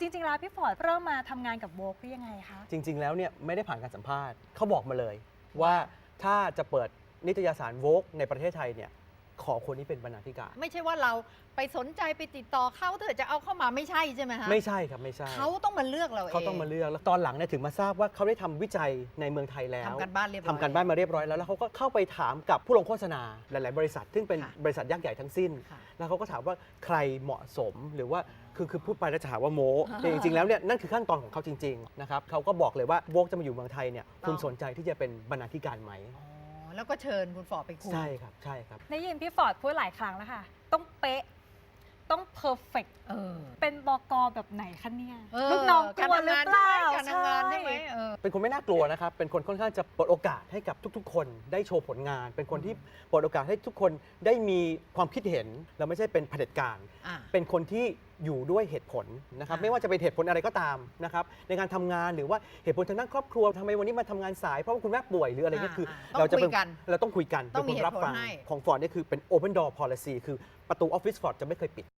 จริงๆแล้วพี่ฟอร์ดเริ่มมาทำงานกับโวกได้ยังไงคะ จริง ๆ แล้วเนี่ยไม่ได้ผ่านการสัมภาษณ์เขาบอกมาเลย ว่าถ้าจะเปิดนิตยสารโวกในประเทศไทยเนี่ย ขอคนนี้เป็นบรรณาธิการ ไม่ใช่ว่าเราไปสนใจไปติดต่อเขาเถอะจะเอาเข้ามาไม่ใช่ใช่ไหมฮะไม่ใช่ครับไม่ใช่เขาต้องมาเลือกเราเองเขาต้องมาเลือกแล้วตอนหลังเนี่ยถึงมาทราบว่าเขาได้ทำวิจัยในเมืองไทยแล้วทำกันบ้านเรียบร้อยทำการบ้านมาเรียบร้อยแล้วแล้วเขาก็เข้าไปถามกับผู้ลงโฆษณาหลาย ๆ บริษัท ซึ่งเป็นค่ะบริษัทยักษ์ใหญ่ทั้งสิ้นค่ะแล้วเขาก็ถามว่าใครเหมาะสมหรือว่าคือคือพูดไปแล้วจะหาว่าโมอ่าแต่จริง ๆ แล้วเนี่ยนั่นคือขั้นตอนของเขาจริง ๆ นะครับเขาก็บอกเลยว่าโวกจะมาอยู่เมืองไทยเนี่ยต้องคุณสนใจที่จะเป็นบรรณาธิการไหมอ๋อ แล้วก็เชิญคุณฟอร์ดไปคุย ใช่ครับใช่ครับ ได้ยินพี่ฟอร์ดพูดหลายครั้งแล้วค่ะ ต้องเป๊ะ ต้องเพอร์เฟกเออ เป็นบกแบบไหนคะเนี่ย เออลูกน้องกการลัวทำหรืองานเปล่าการทำงานใช่ไหม เออเป็นคนไม่น่ากลัวนะครับ เป็นคนค่อนข้างจะเปิดโอกาสให้กับทุก ๆ คนได้โชว์ผลงาน เป็นคนที่เปิดโอกาสให้ทุกคนได้มีความคิดเห็น แล้วไม่ใช่เป็นเผด็จการ อะเป็นคนที่อยู่ด้วยเหตุผลนะครับอ่าไม่ว่าจะเป็นเหตุผลอะไรก็ตามนะครับ ในการทำงานหรือว่าเหตุผลทางด้านครอบครัวทำไมวันนี้มาทำงานสายเพราะว่าคุณแม่ป่วยหรืออะไรเนี่ยคือต้องเราจะคุเป็ยกันเราต้องคุยกันต้องเป็นคนรับมีเหตุผลฟังให้ ของฟอร์ดนี่ยคือเป็น open door policy คือประตูออฟฟิศฟอร์ดจะไม่เคยปิด